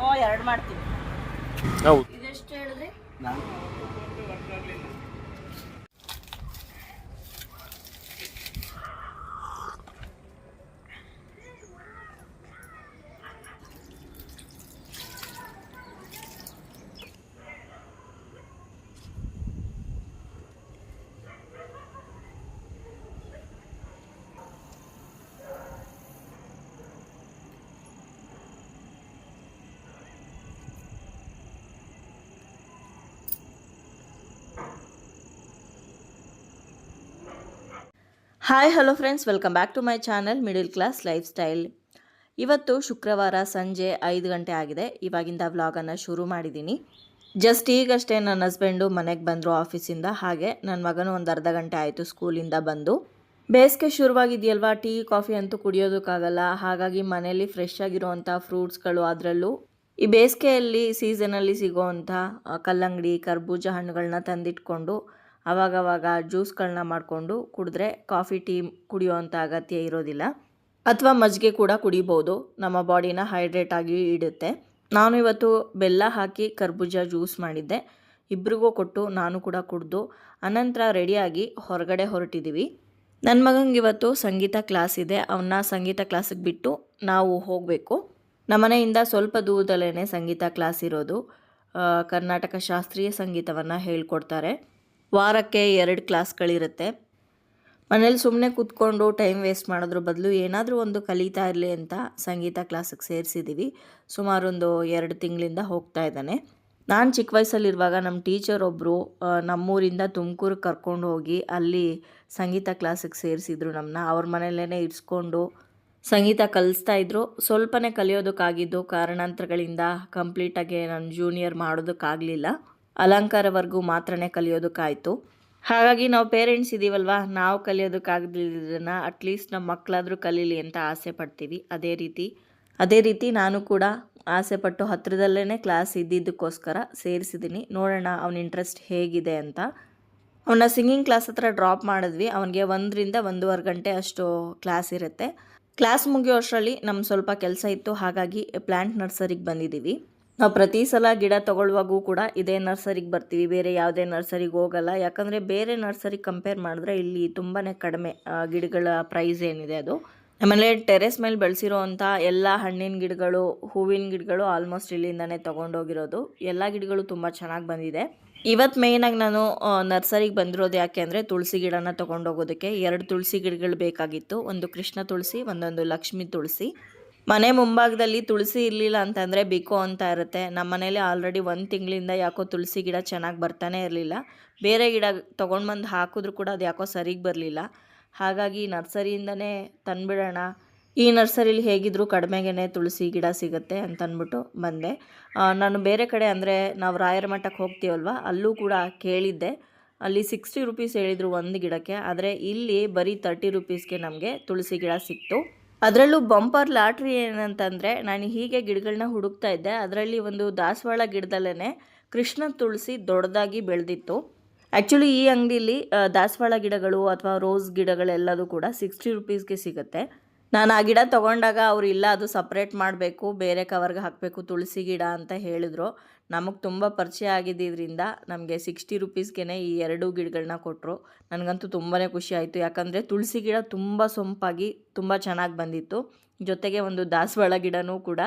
ಓ ಎರಡು ಮಾಡ್ತೀನಿ. ಹೌದು ಇದೆಷ್ಟು ಹೇಳಿದ್ರಿ hi hello friends welcome back to my channel middle class lifestyle ಇವತ್ತು ಶುಕ್ರವಾರ ಸಂಜೆ ಐದು ಗಂಟೆ ಆಗಿದೆ. ಇವಾಗಿಂದ ವ್ಲಾಗನ್ನು ಶುರು ಮಾಡಿದ್ದೀನಿ ಜಸ್ಟ್ ಈಗಷ್ಟೇ ನನ್ನ ಹಸ್ಬೆಂಡು ಮನೆಗೆ ಬಂದರು ಆಫೀಸಿಂದ ಹಾಗೆ ನನ್ನ ಮಗನೂ ಒಂದು ಅರ್ಧ ಗಂಟೆ ಆಯಿತು ಸ್ಕೂಲಿಂದ ಬಂದು. ಬೇಸಿಗೆ ಶುರುವಾಗಿದೆಯಲ್ವಾ? ಟೀ ಕಾಫಿ ಅಂತೂ ಕುಡಿಯೋದಕ್ಕಾಗಲ್ಲ. ಹಾಗಾಗಿ ಮನೆಯಲ್ಲಿ ಫ್ರೆಶ್ ಆಗಿರುವಂಥ ಫ್ರೂಟ್ಸ್ಗಳು ಅದರಲ್ಲೂ ಈ ಬೇಸಿಗೆಯಲ್ಲಿ ಸೀಸನಲ್ಲಿ ಸಿಗೋವಂಥ ಕಲ್ಲಂಗಡಿ, ಕರ್ಬೂಜ ಹಣ್ಣುಗಳನ್ನ ತಂದಿಟ್ಕೊಂಡು ಅವಾಗವಾಗ ಜ್ಯೂಸ್ಗಳನ್ನ ಮಾಡಿಕೊಂಡು ಕುಡಿದ್ರೆ ಕಾಫಿ, ಟೀ ಕುಡಿಯೋವಂಥ ಅಗತ್ಯ ಇರೋದಿಲ್ಲ. ಅಥವಾ ಮಜ್ಜಿಗೆ ಕೂಡ ಕುಡಿಬೋದು. ನಮ್ಮ ಬಾಡಿನ ಹೈಡ್ರೇಟ್ ಆಗಿ ಇಡುತ್ತೆ. ನಾನು ಇವತ್ತು ಬೆಲ್ಲ ಹಾಕಿ ಕರ್ಬೂಜ ಜ್ಯೂಸ್ ಮಾಡಿದ್ದೆ. ಇಬ್ರಿಗೂ ಕೊಟ್ಟು ನಾನು ಕೂಡ ಕುಡಿದು ಅನಂತರ ರೆಡಿಯಾಗಿ ಹೊರಗಡೆ ಹೊರಟಿದ್ದೀವಿ ನನ್ನ ಮಗಂಗೆ ಇವತ್ತು ಸಂಗೀತ ಕ್ಲಾಸ್ ಇದೆ. ಅವನ್ನ ಸಂಗೀತ ಕ್ಲಾಸಿಗೆ ಬಿಟ್ಟು ನಾವು ಹೋಗಬೇಕು. ನಮ್ಮನೆಯಿಂದ ಸ್ವಲ್ಪ ದೂರದಲ್ಲೇ ಸಂಗೀತ ಕ್ಲಾಸ್ ಇರೋದು. ಕರ್ನಾಟಕ ಶಾಸ್ತ್ರೀಯ ಸಂಗೀತವನ್ನು ಹೇಳ್ಕೊಡ್ತಾರೆ. ವಾರಕ್ಕೆ ಎರಡು ಕ್ಲಾಸ್ಗಳಿರುತ್ತೆ. ಮನೇಲಿ ಸುಮ್ಮನೆ ಕೂತ್ಕೊಂಡು ಟೈಮ್ ವೇಸ್ಟ್ ಮಾಡೋದ್ರ ಬದಲು ಏನಾದರೂ ಒಂದು ಕಲಿತಾ ಇರಲಿ ಅಂತ ಸಂಗೀತ ಕ್ಲಾಸಿಗೆ ಸೇರಿಸಿದ್ದೀವಿ ಸುಮಾರು ಒಂದು ಎರಡು ತಿಂಗಳಿಂದ ಹೋಗ್ತಾ ಇದ್ದಾನೆ. ನಾನು ಚಿಕ್ಕ ವಯಸ್ಸಲ್ಲಿರುವಾಗ ನಮ್ಮ ಟೀಚರ್ ಒಬ್ಬರು ನಮ್ಮೂರಿಂದ ತುಮಕೂರಿಗೆ ಕರ್ಕೊಂಡು ಹೋಗಿ ಅಲ್ಲಿ ಸಂಗೀತ ಕ್ಲಾಸಿಗೆ ಸೇರಿಸಿದ್ರು ನಮ್ಮನ್ನ ಅವ್ರ ಮನೆಯಲ್ಲೇ ಇರಿಸ್ಕೊಂಡು ಸಂಗೀತ ಕಲಿಸ್ತಾ ಇದ್ರು. ಸ್ವಲ್ಪನೇ ಕಲಿಯೋದಕ್ಕಾಗಿದ್ದು ಕಾರಣಾಂತರಗಳಿಂದ ಕಂಪ್ಲೀಟಾಗಿ ನಾನು ಜೂನಿಯರ್ ಮಾಡೋದಕ್ಕಾಗಲಿಲ್ಲ. ಅಲಂಕಾರವರೆಗೂ ಮಾತ್ರನೇ ಕಲಿಯೋದಕ್ಕಾಯಿತು. ಹಾಗಾಗಿ ನಾವು ಪೇರೆಂಟ್ಸ್ ಇದ್ದೀವಲ್ವಾ ನಾವು ಕಲಿಯೋದಕ್ಕಾಗದಿದ್ದನ್ನು ಅಟ್ಲೀಸ್ಟ್ ನಮ್ಮ ಮಕ್ಕಳಾದರೂ ಕಲೀಲಿ ಅಂತ ಆಸೆ ಪಡ್ತೀವಿ. ಅದೇ ರೀತಿ ಅದೇ ರೀತಿ ನಾನು ಕೂಡ ಆಸೆ ಪಟ್ಟು ಹತ್ರದಲ್ಲೇ ಕ್ಲಾಸ್ ಇದ್ದಿದ್ದಕ್ಕೋಸ್ಕರ ಸೇರಿಸಿದ್ದೀನಿ ನೋಡೋಣ ಅವನ ಇಂಟ್ರೆಸ್ಟ್ ಹೇಗಿದೆ ಅಂತ. ಅವನ ಸಿಂಗಿಂಗ್ ಕ್ಲಾಸ್ ಹತ್ರ ಡ್ರಾಪ್ ಮಾಡಿದ್ವಿ. ಅವನಿಗೆ ಒಂದರಿಂದ ಒಂದೂವರೆ ಗಂಟೆ ಅಷ್ಟು ಕ್ಲಾಸ್ ಇರುತ್ತೆ. ಕ್ಲಾಸ್ ಮುಗಿಯೋ ಅಷ್ಟರಲ್ಲಿ ನಮ್ಮ ಸ್ವಲ್ಪ ಕೆಲಸ ಇತ್ತು. ಹಾಗಾಗಿ ಪ್ಲ್ಯಾಂಟ್ ನರ್ಸರಿಗೆ ಬಂದಿದ್ದೀವಿ ನಾವು ಪ್ರತಿ ಸಲ ಗಿಡ ತಗೊಳ್ಳುವಾಗೂ ಕೂಡ ಇದೇ ನರ್ಸರಿಗೆ ಬರ್ತೀವಿ. ಬೇರೆ ಯಾವುದೇ ನರ್ಸರಿಗೆ ಹೋಗಲ್ಲ. ಯಾಕಂದರೆ ಬೇರೆ ನರ್ಸರಿಗೆ ಕಂಪೇರ್ ಮಾಡಿದ್ರೆ ಇಲ್ಲಿ ತುಂಬಾ ಕಡಿಮೆ ಗಿಡಗಳ ಪ್ರೈಸ್ ಏನಿದೆ ಅದು. ಆಮೇಲೆ ಟೆರೆಸ್ ಮೇಲೆ ಬೆಳೆಸಿರೋ ಅಂಥ ಎಲ್ಲ ಹಣ್ಣಿನ ಗಿಡಗಳು, ಹೂವಿನ ಗಿಡಗಳು ಆಲ್ಮೋಸ್ಟ್ ಇಲ್ಲಿಂದನೇ ತೊಗೊಂಡೋಗಿರೋದು. ಎಲ್ಲ ಗಿಡಗಳು ತುಂಬ ಚೆನ್ನಾಗಿ ಬಂದಿದೆ. ಇವತ್ತು ಮೇಯ್ನಾಗಿ ನಾನು ನರ್ಸರಿಗೆ ಬಂದಿರೋದು ಯಾಕೆ ಅಂದರೆ ತುಳಸಿ ಗಿಡನ ತೊಗೊಂಡೋಗೋದಕ್ಕೆ. ಎರಡು ತುಳಸಿ ಗಿಡಗಳು ಬೇಕಾಗಿತ್ತು. ಒಂದು ಕೃಷ್ಣ ತುಳಸಿ, ಒಂದೊಂದು ಲಕ್ಷ್ಮಿ ತುಳಸಿ. ಮನೆ ಮುಂಭಾಗದಲ್ಲಿ ತುಳಸಿ ಇರಲಿಲ್ಲ ಅಂತಂದರೆ ಬಿಕೋ ಅಂತ ಇರುತ್ತೆ. ನಮ್ಮ ಮನೇಲಿ ಆಲ್ರೆಡಿ ಒಂದು ತಿಂಗಳಿಂದ ಯಾಕೋ ತುಳಸಿ ಗಿಡ ಚೆನ್ನಾಗಿ ಬರ್ತಾನೆ ಇರಲಿಲ್ಲ. ಬೇರೆ ಗಿಡ ತೊಗೊಂಡು ಬಂದು ಹಾಕಿದ್ರು ಕೂಡ ಅದು ಯಾಕೋ ಸರಿಗೆ ಬರಲಿಲ್ಲ. ಹಾಗಾಗಿ ನರ್ಸರಿಯಿಂದನೇ ತಂದುಬಿಡೋಣ. ಈ ನರ್ಸರಿಲಿ ಹೇಗಿದ್ರು ಕಡಿಮೆಗೇ ತುಳಸಿ ಗಿಡ ಸಿಗುತ್ತೆ ಅಂತ ಅಂದ್ಬಿಟ್ಟು ಬಂದೆ ನಾನು ಬೇರೆ ಕಡೆ ಅಂದರೆ ನಾವು ರಾಯರ ಮಠಕ್ಕೆ ಹೋಗ್ತೀವಲ್ವ, ಅಲ್ಲೂ ಕೂಡ ಕೇಳಿದ್ದೆ. ಅಲ್ಲಿ ಸಿಕ್ಸ್ಟಿ ರುಪೀಸ್ ಹೇಳಿದರು ಒಂದು ಗಿಡಕ್ಕೆ, ಆದರೆ ಇಲ್ಲಿ ಬರೀ ತರ್ಟಿ ರುಪೀಸ್ಗೆ ನಮಗೆ ತುಳಸಿ ಗಿಡ ಸಿಕ್ತು. ಅದರಲ್ಲೂ ಬಂಪರ್ ಲಾಟ್ರಿ ಏನಂತಂದರೆ ನಾನು ಹೀಗೆ ಗಿಡಗಳನ್ನ ಹುಡುಕ್ತಾ ಇದ್ದೆ. ಅದರಲ್ಲಿ ಒಂದು ದಾಸವಾಳ ಗಿಡದಲ್ಲೇ ಕೃಷ್ಣ ತುಳಸಿ ದೊಡ್ಡದಾಗಿ ಬೆಳೆದಿತ್ತು. ಆ್ಯಕ್ಚುಲಿ ಈ ಅಂಗಡಿಲಿ ದಾಸವಾಳ ಗಿಡಗಳು ಅಥವಾ ರೋಸ್ ಗಿಡಗಳೆಲ್ಲದೂ ಕೂಡ ಸಿಕ್ಸ್ಟಿ ರುಪೀಸ್ಗೆ ಸಿಗುತ್ತೆ. ನಾನು ಆ ಗಿಡ ತೊಗೊಂಡಾಗ ಅವ್ರು ಇಲ್ಲ, ಅದು ಸಪ್ರೇಟ್ ಮಾಡಬೇಕು, ಬೇರೆ ಕವರ್ಗೆ ಹಾಕಬೇಕು, ತುಳಸಿ ಗಿಡ ಅಂತ ಹೇಳಿದ್ರು. ನಮಗೆ ತುಂಬ ಪರಿಚಯ ಆಗಿದ್ದರಿಂದ ನಮಗೆ ಸಿಕ್ಸ್ಟಿ ರುಪೀಸ್ಗೆ ಈ ಎರಡು ಗಿಡಗಳನ್ನ ಕೊಟ್ಟರು ನನಗಂತೂ ತುಂಬಾ ಖುಷಿ ಆಯಿತು. ಯಾಕಂದರೆ ತುಳಸಿ ಗಿಡ ತುಂಬ ಸೊಂಪಾಗಿ ತುಂಬ ಚೆನ್ನಾಗಿ ಬಂದಿತ್ತು. ಜೊತೆಗೆ ಒಂದು ದಾಸವಾಳ ಗಿಡನೂ ಕೂಡ.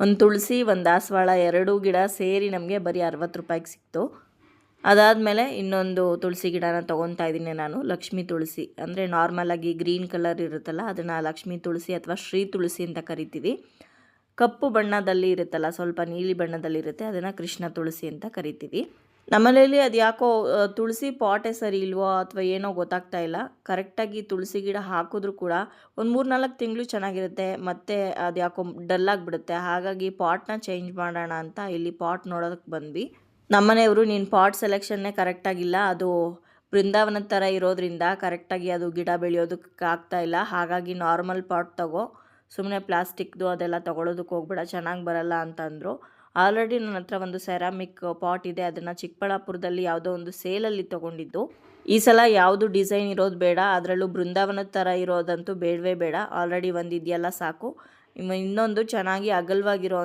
ಒಂದು ತುಳಸಿ, ಒಂದು ದಾಸವಾಳ, ಎರಡೂ ಗಿಡ ಸೇರಿ ನಮಗೆ ಬರೀ ಅರವತ್ತು ರೂಪಾಯಿಗೆ ಸಿಕ್ತು. ಅದಾದಮೇಲೆ ಇನ್ನೊಂದು ತುಳಸಿ ಗಿಡನ ತೊಗೊತಾ ಇದ್ದೀನಿ ನಾನು, ಲಕ್ಷ್ಮಿ ತುಳಸಿ. ಅಂದರೆ ನಾರ್ಮಲಾಗಿ ಗ್ರೀನ್ ಕಲರ್ ಇರುತ್ತಲ್ಲ, ಅದನ್ನು ಲಕ್ಷ್ಮಿ ತುಳಸಿ ಅಥವಾ ಶ್ರೀ ತುಳಸಿ ಅಂತ ಕರಿತೀವಿ. ಕಪ್ಪು ಬಣ್ಣದಲ್ಲಿ ಇರುತ್ತಲ್ಲ, ಸ್ವಲ್ಪ ನೀಲಿ ಬಣ್ಣದಲ್ಲಿ ಇರುತ್ತೆ, ಅದನ್ನು ಕೃಷ್ಣ ತುಳಸಿ ಅಂತ ಕರಿತೀವಿ. ನಮ್ಮನೇಲಿ ಅದು ಯಾಕೋ ತುಳಸಿ ಪಾಟೇ ಸರಿ ಇಲ್ವೋ ಅಥವಾ ಏನೋ ಗೊತ್ತಾಗ್ತಾ ಇಲ್ಲ ಕರೆಕ್ಟಾಗಿ ತುಳಸಿ ಗಿಡ ಹಾಕಿದ್ರೂ ಕೂಡ ಒಂದು ಮೂರು ನಾಲ್ಕು ತಿಂಗಳು ಚೆನ್ನಾಗಿರುತ್ತೆ, ಮತ್ತು ಅದು ಯಾಕೋ ಡಲ್ಲಾಗಿಬಿಡುತ್ತೆ ಹಾಗಾಗಿ ಪಾಟ್ನ ಚೇಂಜ್ ಮಾಡೋಣ ಅಂತ ಇಲ್ಲಿ ಪಾಟ್ ನೋಡೋದಕ್ಕೆ ಬಂದ್ವಿ. ನಮ್ಮನೆಯವರು ನೀನು ಪಾಟ್ ಸೆಲೆಕ್ಷನ್ನೇ ಕರೆಕ್ಟಾಗಿಲ್ಲ ಅದು ಬೃಂದಾವನದ ಥರ ಇರೋದ್ರಿಂದ ಕರೆಕ್ಟಾಗಿ ಅದು ಗಿಡ ಬೆಳೆಯೋದಕ್ಕೆ ಆಗ್ತಾ ಇಲ್ಲ. ಹಾಗಾಗಿ ನಾರ್ಮಲ್ ಪಾಟ್ ತಗೋ. ಸುಮ್ಮನೆ ಪ್ಲಾಸ್ಟಿಕ್ದು ಅದೆಲ್ಲ ತೊಗೊಳೋದಕ್ಕೆ ಹೋಗ್ಬೇಡ. ಚೆನ್ನಾಗಿ ಬರಲ್ಲ ಅಂತಂದರು. ಆಲ್ರೆಡಿ ನನ್ನ ಹತ್ರ ಒಂದು ಸೆರಾಮಿಕ್ ಪಾಟ್ ಇದೆ. ಅದನ್ನು ಚಿಕ್ಕಬಳ್ಳಾಪುರದಲ್ಲಿ ಯಾವುದೋ ಒಂದು ಸೇಲಲ್ಲಿ ತೊಗೊಂಡಿದ್ದು. ಈ ಸಲ ಯಾವುದು ಡಿಸೈನ್ ಇರೋದು ಬೇಡ. ಅದರಲ್ಲೂ ಬೃಂದಾವನದ ಥರ ಇರೋದಂತೂ ಬೇಡವೇ ಬೇಡ. ಆಲ್ರೆಡಿ ಒಂದು ಇದೆಯಲ್ಲ ಸಾಕು ಇನ್ನೊಂದು ಚೆನ್ನಾಗಿ ಅಗಲವಾಗಿರೋ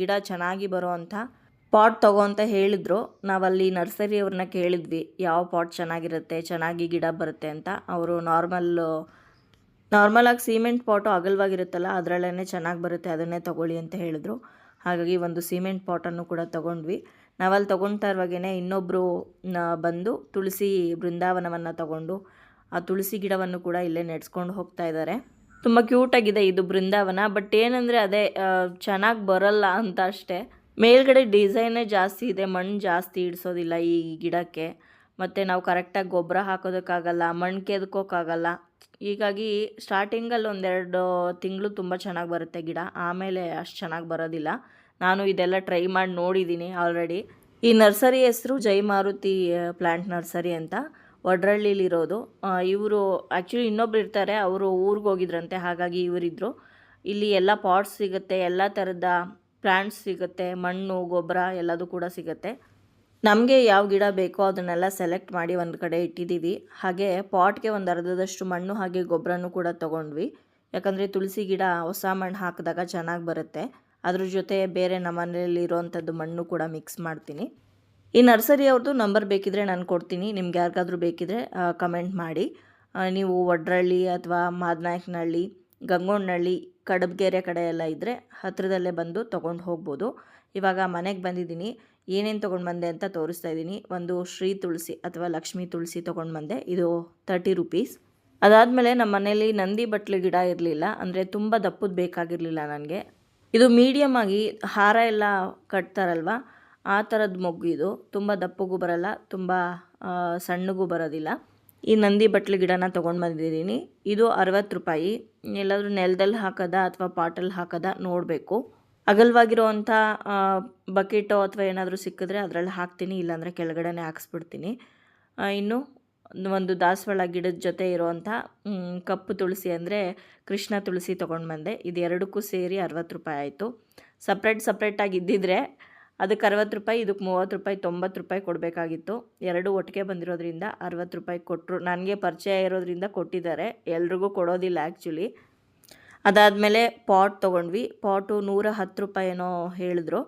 ಗಿಡ ಚೆನ್ನಾಗಿ ಬರೋವಂಥ ಪಾಟ್ ತಗೋ ಅಂತ ಹೇಳಿದ್ರು. ನಾವಲ್ಲಿ ನರ್ಸರಿಯವ್ರನ್ನ ಕೇಳಿದ್ವಿ, ಯಾವ ಪಾಟ್ ಚೆನ್ನಾಗಿರುತ್ತೆ, ಚೆನ್ನಾಗಿ ಗಿಡ ಬರುತ್ತೆ ಅಂತ. ಅವರು ನಾರ್ಮಲ್ಲು ನಾರ್ಮಲಾಗಿ ಸಿಮೆಂಟ್ ಪಾಟು ಅಗಲವಾಗಿರುತ್ತಲ್ಲ ಅದರಲ್ಲೇ ಚೆನ್ನಾಗಿ ಬರುತ್ತೆ, ಅದನ್ನೇ ತಗೊಳ್ಳಿ ಅಂತ ಹೇಳಿದ್ರು. ಹಾಗಾಗಿ ಒಂದು ಸಿಮೆಂಟ್ ಪಾಟನ್ನು ಕೂಡ ತೊಗೊಂಡ್ವಿ. ನಾವಲ್ಲಿ ತೊಗೊಳ್ತಾ ಇರುವಾಗೇ ಇನ್ನೊಬ್ಬರು ಬಂದು ತುಳಸಿ ಬೃಂದಾವನವನ್ನು ತಗೊಂಡು, ಆ ತುಳಸಿ ಗಿಡವನ್ನು ಕೂಡ ಇಲ್ಲೇ ನೆಡ್ಸ್ಕೊಂಡು ಹೋಗ್ತಾ ಇದ್ದಾರೆ ತುಂಬ ಕ್ಯೂಟಾಗಿದೆ ಇದು ಬೃಂದಾವನ, ಬಟ್ ಏನಂದರೆ ಅದೇ ಚೆನ್ನಾಗಿ ಬರಲ್ಲ ಅಂತ ಅಷ್ಟೇ. ಮೇಲ್ಗಡೆ ಡಿಸೈನೇ ಜಾಸ್ತಿ ಇದೆ, ಮಣ್ಣು ಜಾಸ್ತಿ ಇಡಿಸೋದಿಲ್ಲ ಈ ಗಿಡಕ್ಕೆ. ಮತ್ತು ನಾವು ಕರೆಕ್ಟಾಗಿ ಗೊಬ್ಬರ ಹಾಕೋದಕ್ಕಾಗಲ್ಲ, ಮಣ್ಣು ಕೆದ್ಕೋಕ್ಕಾಗಲ್ಲ. ಹೀಗಾಗಿ ಸ್ಟಾರ್ಟಿಂಗಲ್ಲಿ ಒಂದೆರಡು ತಿಂಗಳು ತುಂಬ ಚೆನ್ನಾಗಿ ಬರುತ್ತೆ ಗಿಡ. ಆಮೇಲೆ ಅಷ್ಟು ಚೆನ್ನಾಗಿ ಬರೋದಿಲ್ಲ. ನಾನು ಇದೆಲ್ಲ ಟ್ರೈ ಮಾಡಿ ನೋಡಿದ್ದೀನಿ ಆಲ್ರೆಡಿ. ಈ ನರ್ಸರಿ ಹೆಸರು ಜೈ ಮಾರುತಿ ಪ್ಲ್ಯಾಂಟ್ ನರ್ಸರಿ ಅಂತ ಒಡ್ರಳ್ಳಿಲಿರೋದು ಇವರು ಆ್ಯಕ್ಚುಲಿ ಇನ್ನೊಬ್ರು ಇರ್ತಾರೆ, ಅವರು ಊರಿಗೆ ಹೋಗಿದ್ರಂತೆ, ಹಾಗಾಗಿ ಇವರಿದ್ದರು ಇಲ್ಲಿ ಎಲ್ಲ ಪಾಟ್ಸ್ ಸಿಗುತ್ತೆ, ಎಲ್ಲ ಥರದ ಪ್ಲ್ಯಾಂಟ್ಸ್ ಸಿಗುತ್ತೆ, ಮಣ್ಣು, ಗೊಬ್ಬರ ಎಲ್ಲದೂ ಕೂಡ ಸಿಗುತ್ತೆ. ನಮಗೆ ಯಾವ ಗಿಡ ಬೇಕೋ ಅದನ್ನೆಲ್ಲ ಸೆಲೆಕ್ಟ್ ಮಾಡಿ ಒಂದು ಕಡೆ ಇಟ್ಟಿದ್ದೀವಿ ಹಾಗೆ ಪಾಟ್ಗೆ ಒಂದು ಅರ್ಧದಷ್ಟು ಮಣ್ಣು ಹಾಗೆ ಗೊಬ್ಬರನೂ ಕೂಡ ತೊಗೊಂಡ್ವಿ. ಯಾಕಂದರೆ ತುಳಸಿ ಗಿಡ ಹೊಸ ಮಣ್ಣು ಹಾಕಿದಾಗ ಚೆನ್ನಾಗಿ ಬರುತ್ತೆ. ಅದ್ರ ಜೊತೆ ಬೇರೆ ನಮ್ಮ ಮನೆಯಲ್ಲಿ ಇರೋವಂಥದ್ದು ಮಣ್ಣು ಕೂಡ ಮಿಕ್ಸ್ ಮಾಡ್ತೀನಿ. ಈ ನರ್ಸರಿ ಅವ್ರದ್ದು ನಂಬರ್ ಬೇಕಿದ್ರೆ ನಾನು ಕೊಡ್ತೀನಿ. ನಿಮ್ಗೆ ಯಾರಿಗಾದ್ರೂ ಬೇಕಿದ್ರೆ ಕಮೆಂಟ್ ಮಾಡಿ. ನೀವು ವಡ್ರಳ್ಳಿ ಅಥವಾ ಮಾದನಾಯಕನಹಳ್ಳಿ ಗಂಗೋಣ್ಣಹಳ್ಳಿ ಕಡಬಗೆರೆ ಕಡೆ ಎಲ್ಲ ಇದ್ದರೆ ಹತ್ತಿರದಲ್ಲೇ ಬಂದು ತೊಗೊಂಡು ಹೋಗ್ಬೋದು. ಇವಾಗ ಮನೆಗೆ ಬಂದಿದ್ದೀನಿ. ಏನೇನು ತೊಗೊಂಡು ಬಂದೆ ಅಂತ ತೋರಿಸ್ತಾ ಇದ್ದೀನಿ. ಒಂದು ಶ್ರೀ ತುಳಸಿ ಅಥವಾ ಲಕ್ಷ್ಮೀ ತುಳಸಿ ತೊಗೊಂಡು ಬಂದೆ. ಇದು ತರ್ಟಿ ರುಪೀಸ್ ಅದಾದಮೇಲೆ ನಮ್ಮ ಮನೇಲಿ ನಂದಿ ಬಟ್ಲು ಗಿಡ ಇರಲಿಲ್ಲ. ಅಂದರೆ ತುಂಬ ದಪ್ಪದ ಬೇಕಾಗಿರಲಿಲ್ಲ ನನಗೆ. ಇದು ಮೀಡಿಯಮ್ ಆಗಿ ಹಾರ ಎಲ್ಲ ಕಟ್ತಾರಲ್ವ? ಆ ಥರದ ಮೊಗ್ಗು ಇದು. ತುಂಬ ದಪ್ಪಗೂ ಬರಲ್ಲ, ತುಂಬ ಸಣ್ಣಗೂ ಬರೋದಿಲ್ಲ. ಈ ನಂದಿ ಬಟ್ಲು ಗಿಡನ ತೊಗೊಂಡು ಬಂದಿದ್ದೀನಿ. ಇದು ಅರವತ್ತು ರೂಪಾಯಿ. ಎಲ್ಲಾದರೂ ನೆಲದಲ್ಲಿ ಹಾಕೋದ ಅಥವಾ ಪಾಟಲ್ಲಿ ಹಾಕೋದ ನೋಡಬೇಕು. ಅಗಲವಾಗಿರೋವಂಥ ಬಕೆಟೋ ಅಥವಾ ಏನಾದರೂ ಸಿಕ್ಕಿದ್ರೆ ಅದರಲ್ಲಿ ಹಾಕ್ತೀನಿ, ಇಲ್ಲಾಂದರೆ ಕೆಳಗಡೆನೇ ಹಾಕ್ಸ್ಬಿಡ್ತೀನಿ. ಇನ್ನು ಒಂದು ದಾಸವಾಳ ಗಿಡದ ಜೊತೆ ಇರೋವಂಥ ಕಪ್ಪು ತುಳಸಿ ಅಂದರೆ ಕೃಷ್ಣ ತುಳಸಿ ತೊಗೊಂಡು ಬಂದೆ. ಇದು ಎರಡಕ್ಕೂ ಸೇರಿ ಅರವತ್ತು ರೂಪಾಯಿ ಆಯಿತು. ಸಪ್ರೇಟ್ ಸಪ್ರೇಟಾಗಿ ಇದ್ದಿದ್ರೆ ಅದಕ್ಕೆ ಅರವತ್ತು ರೂಪಾಯಿ, ಇದಕ್ಕೆ ಮೂವತ್ತು ರೂಪಾಯಿ, ತೊಂಬತ್ತು ರೂಪಾಯಿ ಕೊಡಬೇಕಾಗಿತ್ತು. ಎರಡು ಒಟ್ಟಿಗೆ ಬಂದಿರೋದ್ರಿಂದ ಅರವತ್ತು ರೂಪಾಯಿ ಕೊಟ್ಟರು. ನನಗೆ ಪರಿಚಯ ಇರೋದ್ರಿಂದ ಕೊಟ್ಟಿದ್ದಾರೆ. ಎಲ್ರಿಗೂ ಕೊಡೋದಿಲ್ಲ ಆ್ಯಕ್ಚುಲಿ ಅದಾದಮೇಲೆ ಪಾಟ್ ತೊಗೊಂಡ್ವಿ. ಪಾಟು ನೂರ ಹತ್ತು ರೂಪಾಯಿ ಏನೋ ಹೇಳಿದ್ರು.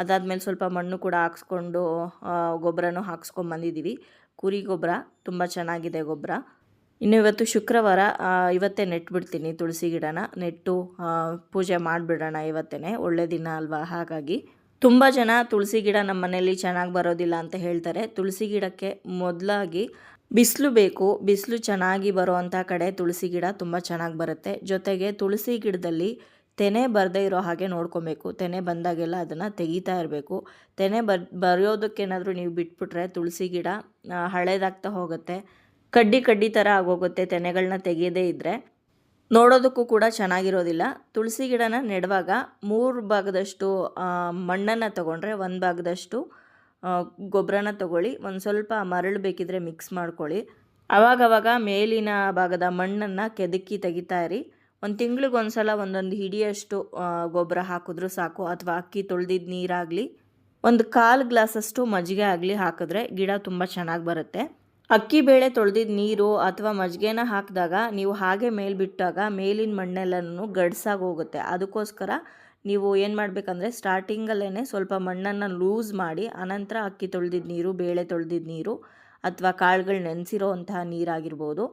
ಅದಾದಮೇಲೆ ಸ್ವಲ್ಪ ಮಣ್ಣು ಕೂಡ ಹಾಕ್ಸ್ಕೊಂಡು ಗೊಬ್ಬರನೂ ಹಾಕ್ಸ್ಕೊಂಬಂದಿದ್ದೀವಿ ಕುರಿ ಗೊಬ್ಬರ, ತುಂಬ ಚೆನ್ನಾಗಿದೆ ಗೊಬ್ಬರ. ಇನ್ನು ಇವತ್ತು ಶುಕ್ರವಾರ ಇವತ್ತೇ ನೆಟ್ಬಿಡ್ತೀನಿ ತುಳಸಿ ಗಿಡನ. ನೆಟ್ಟು ಪೂಜೆ ಮಾಡಿಬಿಡೋಣ ಇವತ್ತೇ ಒಳ್ಳೆ ದಿನ ಅಲ್ವಾ? ಹಾಗಾಗಿ. ತುಂಬ ಜನ ತುಳಸಿ ಗಿಡ ನಮ್ಮ ಮನೆಯಲ್ಲಿ ಚೆನ್ನಾಗಿ ಬರೋದಿಲ್ಲ ಅಂತ ಹೇಳ್ತಾರೆ. ತುಳಸಿ ಗಿಡಕ್ಕೆ ಮೊದಲಾಗಿ ಬಿಸಿಲು ಬೇಕು, ಬಿಸಿಲು ಚೆನ್ನಾಗಿ ಬರುವಂಥ ಕಡೆ ತುಳಸಿ ಗಿಡ ತುಂಬ ಚೆನ್ನಾಗಿ ಬರುತ್ತೆ. ಜೊತೆಗೆ ತುಳಸಿ ಗಿಡದಲ್ಲಿ ತೆನೆ ಬರದೇ ಇರೋ ಹಾಗೆ ನೋಡ್ಕೊಬೇಕು. ತೆನೆ ಬಂದಾಗೆಲ್ಲ ಅದನ್ನು ತೆಗಿತಾ ಇರಬೇಕು. ತೆನೆ ಬರ್, ಬರೆಯೋದಕ್ಕೇನಾದರೂ ನೀವು ಬಿಟ್ಬಿಟ್ರೆ ತುಳಸಿ ಗಿಡ ಹಳೇದಾಗ್ತಾ ಹೋಗುತ್ತೆ. ಕಡ್ಡಿ ಕಡ್ಡಿ ಥರ ಆಗೋಗುತ್ತೆ ತೆನೆಗಳನ್ನ ತೆಗೆಯದೇ ಇದ್ದರೆ ನೋಡೋದಕ್ಕೂ ಕೂಡ ಚೆನ್ನಾಗಿರೋದಿಲ್ಲ. ತುಳಸಿ ಗಿಡನ ನೆಡುವಾಗ ಮೂರು ಭಾಗದಷ್ಟು ಮಣ್ಣನ್ನು ತಗೊಂಡ್ರೆ ಒಂದು ಭಾಗದಷ್ಟು ಗೊಬ್ಬರನ ತಗೊಳ್ಳಿ. ಒಂದು ಸ್ವಲ್ಪ ಮರಳು ಬೇಕಿದ್ರೆ ಮಿಕ್ಸ್ ಮಾಡ್ಕೊಳ್ಳಿ. ಅವಾಗವಾಗ ಮೇಲಿನ ಭಾಗದ ಮಣ್ಣನ್ನು ಕೆದಕಿ ತೆಗಿತಾ ಇರಿ. ಒಂದು ತಿಂಗ್ಳಿಗೆ ಒಂದು ಸಲ ಒಂದೊಂದು ಹಿಡಿಯಷ್ಟು ಗೊಬ್ಬರ ಹಾಕಿದ್ರೂ ಸಾಕು. ಅಥವಾ ಅಕ್ಕಿ ತೊಳೆದಿದ್ದ ನೀರಾಗಲಿ. ಒಂದು ಕಾಲು ಗ್ಲಾಸಷ್ಟು ಮಜ್ಜಿಗೆ ಆಗಲಿ ಹಾಕಿದ್ರೆ ಗಿಡ ತುಂಬ ಚೆನ್ನಾಗಿ ಬರುತ್ತೆ. ಅಕ್ಕಿ ಬೇಳೆ ತೊಳೆದಿದ್ದ ನೀರು ಅಥವಾ ಮಜ್ಜಿಗೆನ ಹಾಕಿದಾಗ ನೀವು ಹಾಗೆ ಮೇಲ್ ಬಿಟ್ಟಾಗ ಮೇಲಿನ ಮಣ್ಣೆಲ್ಲನೂ ಗಡ್ಸಾಗಿ ಹೋಗುತ್ತೆ. ಅದಕ್ಕೋಸ್ಕರ ನೀವು ಏನು ಮಾಡಬೇಕಂದ್ರೆ ಸ್ಟಾರ್ಟಿಂಗಲ್ಲೇ ಸ್ವಲ್ಪ ಮಣ್ಣನ್ನು ಲೂಸ್ ಮಾಡಿ ಅನಂತರ ಅಕ್ಕಿ ತೊಳೆದಿದ್ದ ನೀರು, ಬೇಳೆ ತೊಳೆದಿದ್ದ ನೀರು ಅಥವಾ ಕಾಳುಗಳು ನೆನೆಸಿರೋ ಅಂತಹ ನೀರಾಗಿರ್ಬೋದು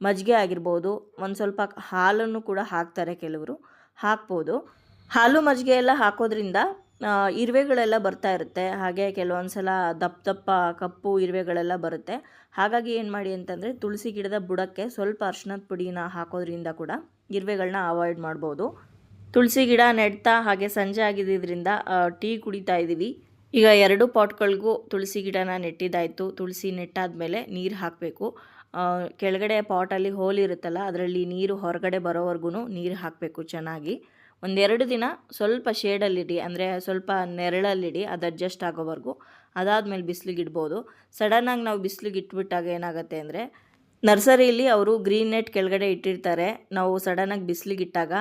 ಮಜ್ಜಿಗೆ ಆಗಿರ್ಬೋದು, ಒಂದು ಸ್ವಲ್ಪ ಹಾಲನ್ನು ಕೂಡ ಹಾಕ್ತಾರೆ ಕೆಲವರು. ಹಾಕ್ಬೋದು. ಹಾಲು ಮಜ್ಜಿಗೆ ಎಲ್ಲ ಹಾಕೋದ್ರಿಂದ ಇರುವೆಗಳೆಲ್ಲ ಬರ್ತಾ ಇರುತ್ತೆ. ಹಾಗೆ ಕೆಲವೊಂದು ಸಲ ದಪ್ಪ ದಪ್ಪ ಕಪ್ಪು ಇರುವೆಗಳೆಲ್ಲ ಬರುತ್ತೆ. ಹಾಗಾಗಿ ಏನು ಮಾಡಿ ಅಂತಂದರೆ ತುಳಸಿ ಗಿಡದ ಬುಡಕ್ಕೆ ಸ್ವಲ್ಪ ಅರ್ಶಿನದ ಪುಡಿನ ಹಾಕೋದ್ರಿಂದ ಕೂಡ ಇರುವೆಗಳನ್ನ ಅವಾಯ್ಡ್ ಮಾಡ್ಬೋದು. ತುಳಸಿ ಗಿಡ ನೆಡ್ತಾ ಹಾಗೆ ಸಂಜೆ ಆಗಿದ್ದರಿಂದ ಟೀ ಕುಡಿತಾ ಇದ್ದೀವಿ. ಈಗ ಎರಡು ಪಾಟ್ಗಳಿಗೂ ತುಳಸಿ ಗಿಡನ ನೆಟ್ಟಿದ್ದಾಯಿತು. ತುಳಸಿ ನೆಟ್ಟಾದಮೇಲೆ ನೀರು ಹಾಕಬೇಕು. ಕೆಳಗಡೆ ಪಾಟಲ್ಲಿ ಹೋಲ್ ಇರುತ್ತಲ್ಲ, ಅದರಲ್ಲಿ ನೀರು ಹೊರಗಡೆ ಬರೋವರೆಗೂ ನೀರು ಹಾಕಬೇಕು ಚೆನ್ನಾಗಿ. ಒಂದೆರಡು ದಿನ ಸ್ವಲ್ಪ ಶೇಡಲ್ಲಿಡಿ, ಅಂದರೆ ಸ್ವಲ್ಪ ನೆರಳಲ್ಲಿಡಿ, ಅದು ಅಡ್ಜಸ್ಟ್ ಆಗೋವರೆಗೂ. ಅದಾದಮೇಲೆ ಬಿಸಿಲಿಗೆ ಇಡ್ಬೋದು ಸಡನ್ನಾಗಿ ನಾವು ಬಿಸಿಲಿಗೆ ಇಟ್ಬಿಟ್ಟಾಗ ಏನಾಗುತ್ತೆ ಅಂದರೆ ನರ್ಸರಿಯಲ್ಲಿ ಅವರು ಗ್ರೀನ್ ನೆಟ್ ಕೆಳಗಡೆ ಇಟ್ಟಿರ್ತಾರೆ. ನಾವು ಸಡನ್ನಾಗಿ ಬಿಸಿಲಿಗೆ ಇಟ್ಟಾಗ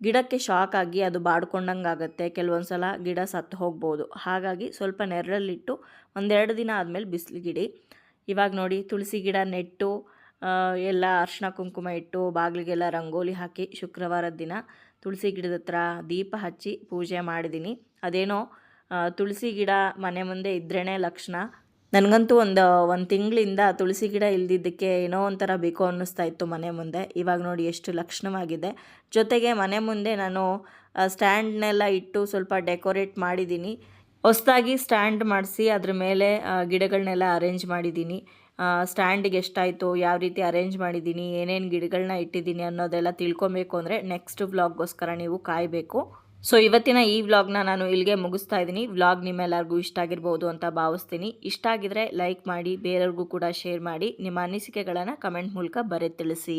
ಗಿಡಕ್ಕೆ ಶಾಕ್ ಆಗಿ ಅದು ಬಾಡ್ಕೊಂಡಂಗೆ ಆಗುತ್ತೆ ಕೆಲವೊಂದು ಸಲ ಗಿಡ ಸತ್ತು ಹೋಗ್ಬೋದು. ಹಾಗಾಗಿ ಸ್ವಲ್ಪ ನೆರಳಲ್ಲಿಟ್ಟು ಒಂದೆರಡು ದಿನ ಆದಮೇಲೆ ಬಿಸಿಲಿಗಿಡಿ. ಇವಾಗ ನೋಡಿ ತುಳಸಿ ಗಿಡ ನೆಟ್ಟು ಎಲ್ಲ ಅರ್ಶಿನ ಕುಂಕುಮ ಇಟ್ಟು, ಬಾಗಿಲಿಗೆಲ್ಲ ರಂಗೋಲಿ ಹಾಕಿ ಶುಕ್ರವಾರದ ದಿನ ತುಳಸಿ ಗಿಡದ ಹತ್ರ ದೀಪ ಹಚ್ಚಿ ಪೂಜೆ ಮಾಡಿದ್ದೀನಿ. ಅದೇನೋ ತುಳಸಿ ಗಿಡ ಮನೆ ಮುಂದೆ ಇದ್ರೇ ಲಕ್ಷಣ. ನನಗಂತೂ ಒಂದು ಒಂದು ತಿಂಗಳಿಂದ ತುಳಸಿ ಗಿಡ ಇಲ್ದಿದ್ದಕ್ಕೆ ಏನೋ ಒಂಥರ ಬೇಕು ಅನ್ನಿಸ್ತಾ ಇತ್ತು ಮನೆ ಮುಂದೆ. ಇವಾಗ ನೋಡಿ ಎಷ್ಟು ಲಕ್ಷಣವಾಗಿದೆ. ಜೊತೆಗೆ ಮನೆ ಮುಂದೆ ನಾನು ಸ್ಟ್ಯಾಂಡ್ನೆಲ್ಲ ಇಟ್ಟು ಸ್ವಲ್ಪ ಡೆಕೋರೇಟ್ ಮಾಡಿದ್ದೀನಿ. ಹೊಸದಾಗಿ ಸ್ಟ್ಯಾಂಡ್ ಮಾಡಿಸಿ ಅದ್ರ ಮೇಲೆ ಗಿಡಗಳನ್ನೆಲ್ಲ ಅರೇಂಜ್ ಮಾಡಿದ್ದೀನಿ. ಸ್ಟ್ಯಾಂಡಿಗೆ ಎಷ್ಟಾಯಿತು, ಯಾವ ರೀತಿ ಅರೇಂಜ್ ಮಾಡಿದ್ದೀನಿ ಏನೇನು ಗಿಡಗಳನ್ನ ಇಟ್ಟಿದ್ದೀನಿ ಅನ್ನೋದೆಲ್ಲ ತಿಳ್ಕೊಬೇಕು ಅಂದರೆ ನೆಕ್ಸ್ಟ್ ವ್ಲಾಗ್ಗೋಸ್ಕರ ನೀವು ಕಾಯಬೇಕು. ಸೊ ಇವತ್ತಿನ ಈ ವ್ಲಾಗ್ನ ನಾನು ಇಲ್ಲಿಗೆ ಮುಗಿಸ್ತಾ ಇದ್ದೀನಿ. ವ್ಲಾಗ್ ನಿಮ್ಮೆಲ್ಲರಿಗೂ ಇಷ್ಟ ಆಗಿರ್ಬೋದು ಅಂತ ಭಾವಿಸ್ತೀನಿ. ಇಷ್ಟ ಆಗಿದ್ರೆ ಲೈಕ್ ಮಾಡಿ, ಬೇರೆಯವ್ರಿಗೂ ಕೂಡ ಶೇರ್ ಮಾಡಿ, ನಿಮ್ಮ ಅನಿಸಿಕೆಗಳನ್ನು ಕಮೆಂಟ್ ಮೂಲಕ ಬರೆ ತಿಳಿಸಿ.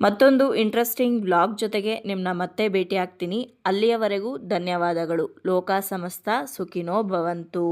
ಮತ್ತೊಂದು ಇಂಟ್ರೆಸ್ಟಿಂಗ್ ವ್ಲಾಗ್ ಜೊತೆಗೆ ನಿಮ್ಮನ್ನ ಮತ್ತೆ ಭೇಟಿ ಆಗ್ತೀನಿ. ಅಲ್ಲಿಯವರೆಗೂ ಧನ್ಯವಾದಗಳು. ಲೋಕ ಸಮಸ್ತ, ಸುಖಿನೋ ಭವಂತು.